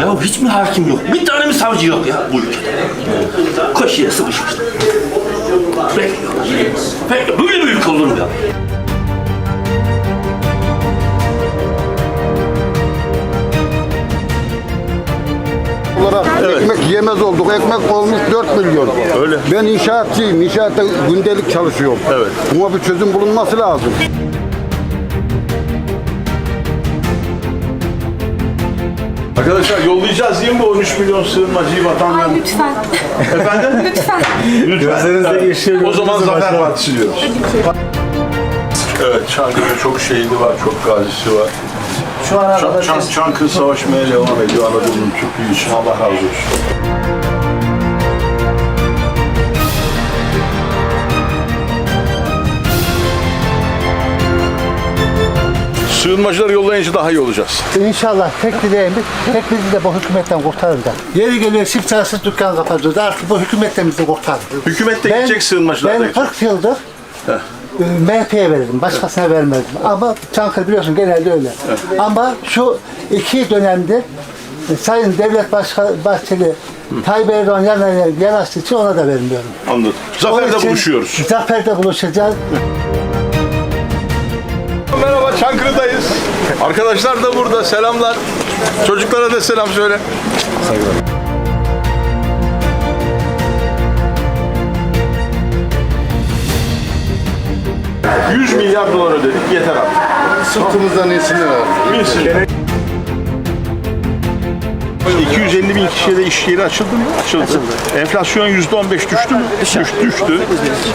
Ya hiç mi hakim yok? Bir tane mi savcı yok ya bu ülkede? Köşeye sıkışmışlar. Bekliyorlar. Bekliyor. Böyle bir ülke olur mu ya? olarak ekmek yemez olduk. Ekmek olmuş 4 milyon. Öyle. Ben inşaatçıyım. İnşaatta gündelik çalışıyorum. Evet. Buna bir çözüm bulunması lazım. Arkadaşlar yollayacağız değil mi bu 13 milyon sığınmacıyı Ay vatandaş? lütfen. Efendim? Lütfen. Lütfen. O zaman Zafer Partisi diyoruz. Evet, Çankırı'da çok şehidi var, çok gazisi var. Şu ana Çan, kadar Çan, Çankırı savaşmaya devam ediyor Anadolu'nun Türk'ü için. Allah razı olsun. Sığınmacıları yollayınca daha iyi olacağız. İnşallah tek dileğimiz tek bizi de bu hükümetten kurtarır da. Yeri geliyor çift çarşısız dükkan kapatıyoruz. Artık bu hükümetten bizi kurtarır. Hükümet de gidecek, sığınmacılar Ben gidecek. 40 yıldır e, MHP'ye verirdim. Başkasına vermezdim. Ama Çankırı biliyorsun genelde öyle. Ama şu iki dönemde e, Sayın Devlet Başka, Bahçeli Tayyip Erdoğan yana yanaştığı için ona da vermiyorum. Anladım. Zafer'de buluşuyoruz. Zafer'de buluşacağız. Çankırı'dayız. Arkadaşlar da burada. Selamlar. Çocuklara da selam söyle. Saygılar. 100 milyar dolar ödedik yeter artık. Sırtımızdan iyisini ver. Bilsin. 250 bin kişiye de iş yeri açıldı mı? Açıldı. Enflasyon %15 düştü mü? Düştü. düştü.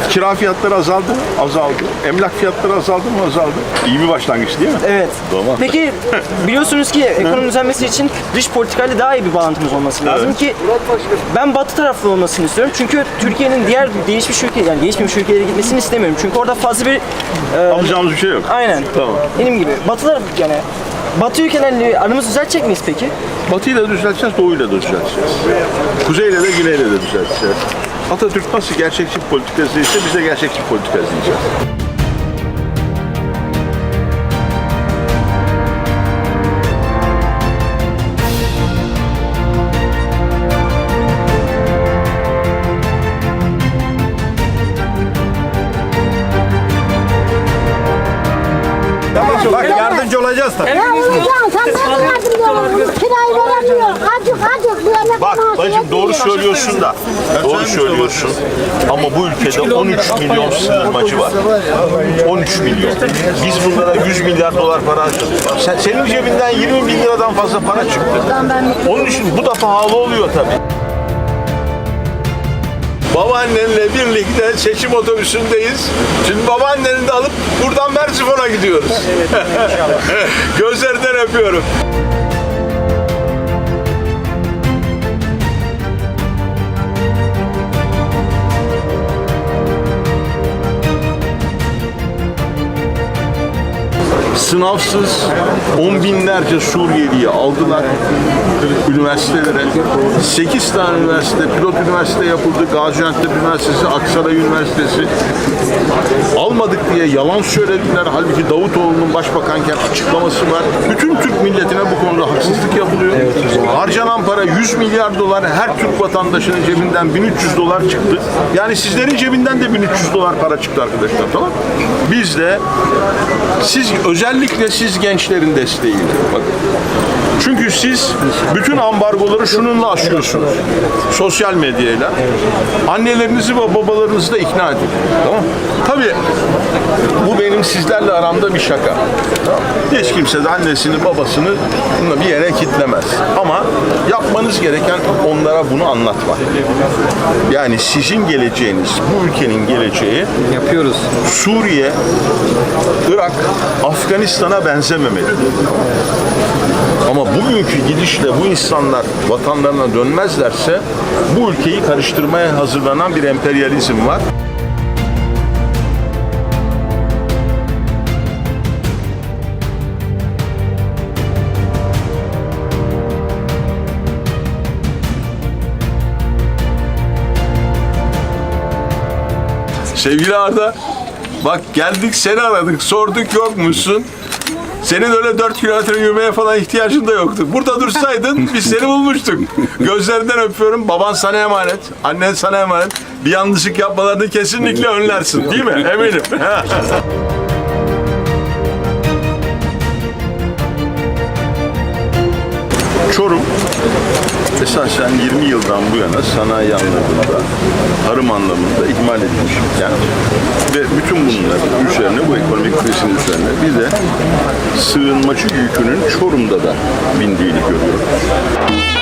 Kira fiyatları azaldı mı? Azaldı. Emlak fiyatları azaldı mı? Azaldı. İyi bir başlangıç değil mi? Evet. Tamam. Peki biliyorsunuz ki ekonomi düzenmesi için dış politikayla daha iyi bir bağlantımız olması lazım Evet. ki ben batı taraflı olmasını istiyorum. Çünkü Türkiye'nin diğer gelişmiş ülke yani gelişmemiş ülkelere gitmesini istemiyorum. Çünkü orada fazla bir e, Alacağımız bir şey yok. aynen. Tamam. Benim gibi. Batılar yani Batı ülkelerle aramızı düzeltecek miyiz peki? Batı'yı da düzelteceğiz, Doğu'yla da düzelteceğiz. Kuzey'le de Güney'le de düzelteceğiz. Atatürk nasıl gerçekçi politika izleyse biz de gerçekçi politika izleyeceğiz. Bak yardımcı olacağız tabii. Ya ulan sen bana yardımcı olalım. Kirayı veremiyor. Acık acık bu emekli Bak bacım doğru söylüyorsun da. Doğru söylüyorsun. Ama bu ülkede 13 milyon sığınmacı var. 13 milyon. Biz bunlara 100 milyar dolar para harcadık. Sen, senin cebinden 20 bin liradan fazla para çıktı. Onun için bu da pahalı oluyor tabii. Babaannenle birlikte seçim otobüsündeyiz. Şimdi babaanneni de alıp buradan Merzifon'a gidiyoruz. Gözlerinden öpüyorum. Sınavsız on binlerce Suriyeliyi aldılar üniversitelere. 8 tane üniversite, pilot üniversite yapıldı. Gaziantep Üniversitesi, Aksaray Üniversitesi. Almadık diye yalan söylediler. Halbuki Davutoğlu'nun başbakanken açıklaması var. Bütün Türk milletine bu konuda haksızlık yapılıyor. Para 100 milyar dolar. Her Türk vatandaşının cebinden 1300 dolar çıktı. Yani sizlerin cebinden de 1300 dolar para çıktı arkadaşlar tamam Biz de siz özellikle siz gençlerin desteğiyle. Bakın. Çünkü siz bütün ambargoları şununla aşıyorsunuz. Sosyal medyayla. Annelerinizi ve babalarınızı da ikna edin. Tamam? Tabii bu benim sizlerle aramda bir şaka. Tamam? Hiç kimse de annesini babasını bununla bir yere kitlemez. Ama yapmanız gereken onlara bunu anlatmak. Yani sizin geleceğiniz, bu ülkenin geleceği Yapıyoruz. Suriye, Irak, Afganistan'a benzememeli. Ama bugünkü gidişle bu insanlar vatanlarına dönmezlerse bu ülkeyi karıştırmaya hazırlanan bir emperyalizm var. Sevgili Arda, bak geldik seni aradık, sorduk yok musun? Senin öyle 4 kilometre yürümeye falan ihtiyacın da yoktu. Burada dursaydın biz seni bulmuştuk. Gözlerinden öpüyorum. Baban sana emanet. Annen sana emanet. Bir yanlışlık yapmalarını kesinlikle önlersin. Değil mi? Eminim. Çorum esasen 20 yıldan bu yana sanayi anlamında, tarım anlamında ihmal edilmiş bir kent. Ve bütün bunların üzerine, bu ekonomik krizin üzerine bir de sığınmacı yükünün Çorum'da da bindiğini görüyoruz.